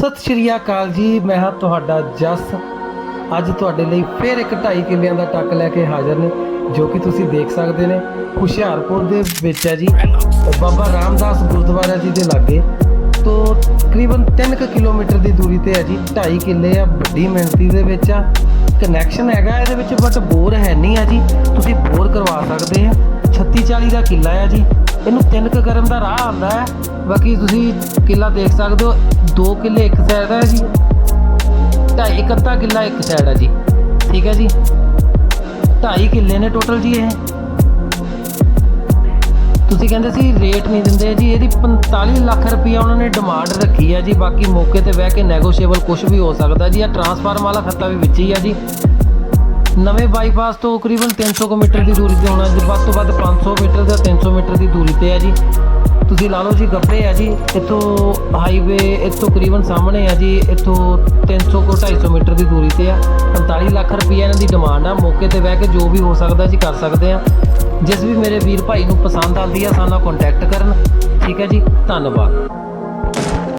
ਸਤਿ ਸ਼੍ਰੀ ਅਕਾਲ ਜੀ, ਮੈਂ ਹਾਂ ਤੁਹਾਡਾ ਜਸ। ਅੱਜ ਤੁਹਾਡੇ ਲਈ ਫਿਰ ਇੱਕ 2.5 ਕਿੱਲਿਆਂ ਦਾ ਟੱਕ ਲੈ ਕੇ ਹਾਜ਼ਰ ਨੇ, ਜੋ ਕਿ ਤੁਸੀਂ ਦੇਖ ਸਕਦੇ ਨੇ। ਹੁਸ਼ਿਆਰਪੁਰ ਦੇ ਵਿੱਚ ਹੈ ਜੀ ਬਾਬਾ ਰਾਮਦਾਸ ਗੁਰਦੁਆਰਾ ਜੀ ਦੇ ਲਾਗੇ। ਤੋਂ ਤਕਰੀਬਨ 3 ਕੁ ਕਿਲੋਮੀਟਰ ਦੀ ਦੂਰੀ ਤੇ ਹੈ ਜੀ 2.5 ਕਿੱਲੇ ਆ, ਵੱਡੀ ਮਿਹਨਤੀ ਦੇ ਵਿੱਚ ਆ। ਕਨੈਕਸ਼ਨ ਹੈਗਾ ਇਹਦੇ ਵਿੱਚ ਬਟ ਬੋਰ ਹੈ ਨਹੀਂ ਆ ਜੀ। ਤੁਸੀਂ ਬੋਰ ਕਰਵਾ ਸਕਦੇ ਆ। 36 40 ਦਾ ਕਿੱਲਾ ਆ ਜੀ। ਇਹਨੂੰ ਤਿੰਨ ਕੁ ਕਰਨ ਦਾ ਰਾਹ ਆਉਂਦਾ ਹੈ। ਬਾਕੀ ਤੁਸੀਂ ਕਿੱਲਾ ਦੇਖ ਸਕਦੇ ਹੋ, ਦੋ ਕਿੱਲੇ ਇੱਕ ਸਾਈਡ ਹੈ ਜੀ। ਢਾਈ ਇੱਕ ਅੱਧਾ ਕਿੱਲਾ ਇੱਕ ਸਾਈਡ ਹੈ ਜੀ। ਠੀਕ ਹੈ ਜੀ? ਢਾਈ ਕਿੱਲੇ ਨੇ ਟੋਟਲ ਜੀ ਇਹ। ਤੁਸੀਂ ਕਹਿੰਦੇ ਸੀ ਰੇਟ ਨਹੀਂ ਦਿੰਦੇ ਜੀ, ਇਹਦੀ 45 ਲੱਖ ਰੁਪਈਆ ਉਹਨਾਂ ਨੇ ਡਿਮਾਂਡ ਰੱਖੀ ਹੈ ਜੀ। ਬਾਕੀ ਮੌਕੇ ਤੇ ਬਹਿ ਕੇ ਨੈਗੋਸ਼ੀਏਬਲ ਕੁਝ ਵੀ ਹੋ ਸਕਦਾ ਜੀ। ਆ ਟਰਾਂਸਫਾਰਮ ਵਾਲਾ ਖੱਤਾ ਵੀ ਵਿੱਚ ਹੀ ਆ ਜੀ। ਨਵੇਂ ਬਾਈਪਾਸ ਤੋਂ ਤਕਰੀਬਨ 300 ਕੁ ਮੀਟਰ ਦੀ ਦੂਰੀ ਤੇ ਹੋਣਾ ਜੀ, ਵੱਧ ਤੋਂ ਵੱਧ 500 ਮੀਟਰ ਜਾਂ 300 ਮੀਟਰ ਦੀ ਦੂਰੀ ਤੇ ਹੈ ਜੀ। ਤੁਸੀਂ ਲਾ ਲਓ ਜੀ, ਗੱਬੇ ਆ ਜੀ, ਇੱਥੋਂ ਹਾਈਵੇ ਇੱਥੋਂ ਤਕਰੀਬਨ ਸਾਹਮਣੇ ਆ ਜੀ, ਇੱਥੋਂ 300 ਕੋ 250 ਮੀਟਰ ਦੀ ਦੂਰੀ ਤੇ ਆ। 45 ਲੱਖ ਰੁਪਈਆ ਇਹਨਾਂ ਦੀ ਡਿਮਾਂਡ ਆ, ਮੌਕੇ ਤੇ ਬਹਿ ਕੇ ਜੋ ਵੀ ਹੋ ਸਕਦਾ ਜੀ ਕਰ ਸਕਦੇ ਆ। ਜਿਸ ਵੀ ਮੇਰੇ ਵੀਰ ਭਾਈ ਨੂੰ ਪਸੰਦ ਆਉਂਦੀ ਆ, ਸਾਨੂੰ ਕੰਟੈਕਟ ਕਰਨ। ਠੀਕ ਹੈ ਜੀ, ਧੰਨਵਾਦ।